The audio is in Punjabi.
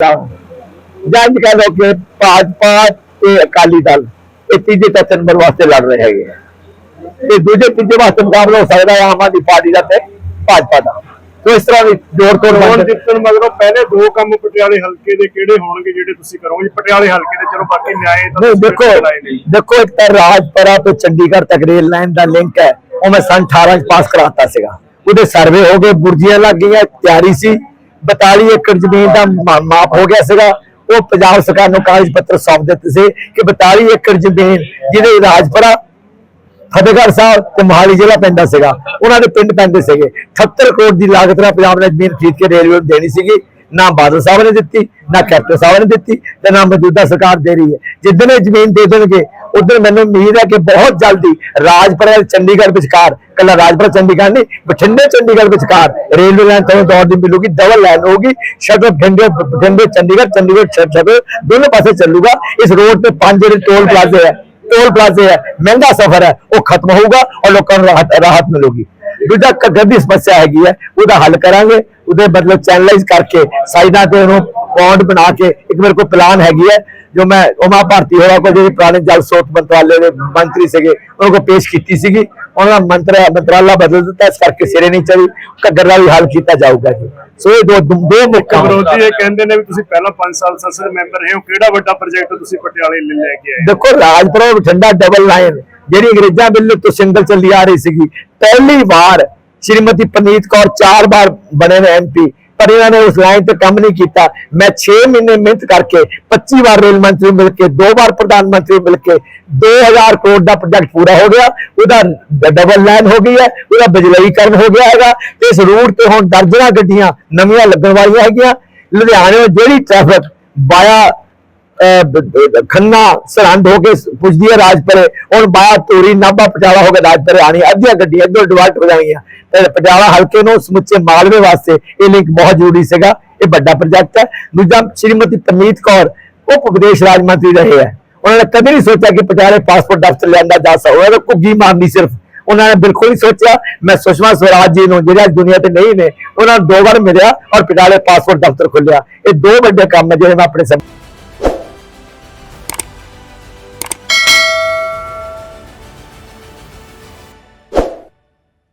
ਜੰਜ ਕਹ ਲੋ ਕਿ ਭਾਜਪਾ ਤੇ ਅਕਾਲੀ ਦਲ ਇਹ ਤੀਜੇ ਤੱਕ ਨੰਬਰ ਵਾਸਤੇ ਲੜ ਰਹੇ ਹੈਗੇ। ਤੇ ਦੂਜੇ ਤੀਜੇ ਵਾਸਤੇ ਮੁਕਾਬਲਾ ਹੋ ਸਕਦਾ ਹੈ ਆਮ ਆਦਮੀ ਪਾਰਟੀ ਦਾ ਤੇ ਭਾਜਪਾ ਦਾ। ਸੋ ਇਸ ਤਰ੍ਹਾਂ ਦੀ ਜੋੜ ਤੋੜ ਬਣ ਜਿੱਤਣ ਮਗਰੋਂ ਪਹਿਲੇ ਦੋ ਕੰਮ ਪਟਿਆਲੇ ਹਲਕੇ ਦੇ ਕਿਹੜੇ ਹੋਣਗੇ ਜਿਹੜੇ ਤੁਸੀਂ ਕਰੋਗੇ? ਪਟਿਆਲੇ ਹਲਕੇ ਦੇ ਚਲੋ ਬਾਕੀ ਨਿਆਏ ਤਾਂ ਦੇਖੋ। ਦੇਖੋ ਇੱਕ ਤਾਂ ਰਾਜਪੁਰਾ ਤੋਂ ਚੰਡੀਗੜ੍ਹ ਤੱਕ ਰੇਲ ਲਾਈਨ ਦਾ ਲਿੰਕ ਹੈ। ਉਹ ਮੈਂ ਸੰਨ 18 ਚ ਪਾਸ ਕਰਾਤਾ ਸੀਗਾ। ਉਹਦੇ ਸਰਵੇ ਹੋ ਗਏ ਬੁਰਜੀਆਂ ਲੱਗ ਗਈਆਂ ਤਿਆਰੀ ਸੀ। 42 ਏਕੜ ਜ਼ਮੀਨ ਦਾ ਮਾ- ਮਾਪ ਹੋ ਗਿਆ ਸੀਗਾ। ਉਹ ਪੰਜਾਬ ਸਰਕਾਰ ਨੂੰ ਕਾਗਜ਼ ਪੱਤਰ ਸੌਂਪ ਦਿੱਤੇ ਸੀ ਕਿ 42 ਏਕੜ ਜ਼ਮੀਨ ਜਿਹਦੇ ਰਾਜਪੁਰਾ, ਫਤਿਹਗੜ੍ਹ ਸਾਹਿਬ ਤੇ ਮੋਹਾਲੀ ਜ਼ਿਲ੍ਹਾ ਪੈਂਦਾ ਸੀਗਾ। ਉਹਨਾਂ ਦੇ ਪਿੰਡ ਪੈਂਦੇ ਸੀਗੇ। 78 ਕਰੋੜ ਦੀ ਲਾਗਤ ਨਾਲ ਪੰਜਾਬ ਨੇ ਜ਼ਮੀਨ ਖਰੀਦ ਕੇ ਰੇਲਵੇ ਨੂੰ ਦੇਣੀ ਸੀਗੀ। ਨਾ ਬਾਦਲ ਸਾਹਿਬ ਨੇ ਦਿੱਤੀ, ਨਾ ਕੈਪਟਨ ਸਾਹਿਬ ਨੇ ਦਿੱਤੀ ਤੇ ਨਾ ਮੌਜੂਦਾ ਸਰਕਾਰ ਦੇ ਰਹੀ ਹੈ। ਜਿੱਦਣ ਇਹ ਜ਼ਮੀਨ ਦੇ ਦੇਣਗੇ ਉਧਰ ਮੈਨੂੰ ਉਮੀਦ ਹੈ ਕਿ ਬਹੁਤ ਜਲਦੀ ਰਾਜਪੁਰਾ, ਚੰਡੀਗੜ੍ਹ ਵਿਚਕਾਰ, ਕੱਲਾ ਰਾਜਪੁਰਾ, ਚੰਡੀਗੜ੍ਹ ਨਹੀਂ, ਬਠਿੰਡੇ, ਚੰਡੀਗੜ੍ਹ ਵਿਚਕਾਰ ਰੇਲਵੇ ਲਾਈਨ ਤੁਹਾਨੂੰ ਦੌੜ ਦੀ ਮਿਲੂਗੀ, ਡਬਲ ਲਾਈਨ ਹੋਊਗੀ, ਸ਼ਟਰ ਬਠਿੰਡੇ ਬਠਿੰਡੇ, ਚੰਡੀਗੜ੍ਹ ਚੰਡੀਗੜ੍ਹ ਸ਼ਟਰ ਦੋਨੋਂ ਪਾਸੇ ਚੱਲੂਗਾ। ਇਸ ਰੋਡ ਤੇ ਪੰਜ ਜਿਹੜੇ ਟੋਲ ਪਲਾਜ਼ੇ ਹੈ, ਟੋਲ ਪਲਾਜ਼ੇ ਹੈ, ਮਹਿੰਗਾ ਸਫ਼ਰ ਹੈ, ਉਹ ਖਤਮ ਹੋਊਗਾ ਔਰ ਲੋਕਾਂ ਨੂੰ ਰਾਹਤ ਰਾਹਤ ਮਿਲੂਗੀ। ਦੂਜਾ ਘੱਗਰ ਦੀ ਸਮੱਸਿਆ ਹੈਗੀ ਹੈ ਉਹਦਾ ਹੱਲ ਕਰਾਂਗੇ। ਉਹਦੇ ਮਤਲਬ ਚੈਨਲਾਈਜ਼ ਕਰਕੇ ਸਾਈਡਾਂ ਤੇ ਉਹਨੂੰ ਪੌਂਡ ਬਣਾ ਕੇ ਇੱਕ ਮੇਰੇ ਕੋਲ ਪਲਾਨ ਹੈਗੀ ਹੈ ਜੋ ਮੈਂ ਉਮਾ ਭਾਰਤੀ ਹੋਇਆ ਕੋ ਜਿਹੜੇ ਪੁਰਾਣੇ ਜਲ ਸਰੋਤ ਮੰਤਰਾਲੇ ਦੇ ਮੰਤਰੀ ਸੀਗੇ ਉਹਨਾਂ ਕੋ ਪੇਸ਼ ਕੀਤੀ ਸੀਗੀ। ਉਹਨਾਂ ਦਾ ਮੰਤਰਾ ਮੰਤਰਾਲਾ ਬਦਲ ਦਿੱਤਾ ਇਸ ਕਰਕੇ ਸਿਰੇ ਨਹੀਂ ਚੜੀ ਘੱਗਰ ਦਾ ਵੀ ਹੱਲ ਕੀਤਾ ਜਾਊਗਾ ਜੀ। ਸੋ ਇਹ ਦੋ ਦੋ ਮੁੱਖ ਵਿਰੋਧੀ ਇਹ ਕਹਿੰਦੇ ਨੇ ਵੀ ਤੁਸੀਂ ਪਹਿਲਾਂ 5 ਸਾਲ ਸੰਸਦ ਮੈਂਬਰ ਰਹੇ ਹੋ ਕਿਹੜਾ ਵੱਡਾ ਪ੍ਰੋਜੈਕਟ ਤੁਸੀਂ ਪਟਿਆਲੇ ਲਈ ਲੈ ਕੇ ਆਏ? ਦੇਖੋ ਰਾਜਪੁਰਾ ਬਠਿੰਡਾ ਡਬਲ ਲਾਈਨ ਜਿਹੜੀ ਅੰਗਰੇਜ਼ਾਂ ਬਿੱਲ ਤੋਂ ਸਿੰਗਲ ਚੱਲੀ ਆ ਰਹੀ ਸੀਗੀ। ਪਹਿਲੀ ਵਾਰ ਸ਼੍ਰੀਮਤੀ ਪਨੀਤ ਕੌਰ ਚਾਰ ਵਾਰ ਬਣੇ ਨੇ ਐਮਪੀ ਪਰ ਇਹਨਾਂ ਨੇ ਉਸ ਲਾਈਨ ਤੇ ਕੰਮ ਨਹੀਂ ਕੀਤਾ। ਮੈਂ 6 ਮਹੀਨੇ ਮਿਹਨਤ ਕਰਕੇ 25 ਵਾਰ ਰੇਲ ਮੰਤਰੀ ਮਿਲ ਕੇ, ਦੋ ਵਾਰ ਪ੍ਰਧਾਨ ਮੰਤਰੀ ਮਿਲ ਕੇ 2000 ਕਰੋੜ ਦਾ ਪ੍ਰੋਜੈਕਟ ਪੂਰਾ ਹੋ ਗਿਆ। ਉਹਦਾ ਡਬਲ ਲਾਈਨ ਹੋ ਗਈ ਹੈ, ਉਹਦਾ ਬਿਜਲਈਕਰਨ ਹੋ ਗਿਆ ਹੈਗਾ ਤੇ ਇਸ ਰੂਟ ਤੇ ਹੁਣ ਦਰਜਨਾਂ ਗੱਡੀਆਂ ਨਵੀਆਂ ਲੱਗਣ ਵਾਲੀਆਂ ਹੈਗੀਆਂ। ਲੁਧਿਆਣੇ ਜਿਹੜੀ ਟ੍ਰੈਫਿਕ ਬਾਇਆ ਖੰਨਾ ਸਰਹੰਦ ਹੋ ਕੇ ਪੁੱਜਦੀ ਹੈ ਰਾਜਪੁਰੇ। ਹੁਣ ਬਾਇਆ ਧੂਰੀ, ਨਾਭਾ, ਪਟਿਆਲਾ ਹੋ ਕੇ ਰਾਜਪੁਰੇ ਆਣੀ ਅੱਧੀਆਂ ਗੱਡੀਆਂ ਇੱਧਰ ਡਿਵਾਈਡ ਹੋ ਜਾਣਗੀਆਂ। ਤੇ ਪਟਿਆਲਾ ਹਲਕੇ ਨੂੰ ਸਮੁੱਚੇ ਮਾਲਵੇ ਵਾਸਤੇ ਇਹ ਲਿੰਕ ਬਹੁਤ ਜ਼ਰੂਰੀ ਸੀਗਾ। ਇਹ ਵੱਡਾ ਪ੍ਰੋਜੈਕਟ ਹੈ। ਦੂਜਾ ਸ਼੍ਰੀਮਤੀ ਪਰਨੀਤ ਕੌਰ, ਉਪ ਵਿਦੇਸ਼ ਰਾਜ ਮੰਤਰੀ ਰਹੇ ਹੈ। ਉਹਨਾਂ ਨੇ ਕਦੇ ਨਹੀਂ ਸੋਚਿਆ ਕਿ ਪਟਿਆਲੇ ਪਾਸਪੋਰਟ ਦਫ਼ਤਰ ਲਿਆਂਦਾ ਜਾ ਸਕਦਾ। ਉਹਨਾਂ ਨੇ ਘੁੱਗੀ ਮਾਰਨੀ ਸਿਰਫ। ਉਹਨਾਂ ਨੇ ਬਿਲਕੁਲ ਨਹੀਂ ਸੋਚਿਆ। ਮੈਂ ਸੁਸ਼ਮਾ ਸਵਰਾਜ ਜੀ ਨੂੰ, ਜਿਹੜੇ ਅੱਜ ਦੁਨੀਆ ਤੇ ਨਹੀਂ ਨੇ, ਉਹਨਾਂ ਨੂੰ ਦੋ ਵਾਰ ਮਿਲਿਆ ਔਰ ਪਟਿਆਲੇ ਪਾਸਪੋਰਟ ਦਫ਼ਤਰ ਖੁੱਲਿਆ ਇਹ ਦੋ ਵੱਡੇ ਕੰਮ ਹੈ ਜਿਹੜੇ ਮੈਂ ਆਪਣੇ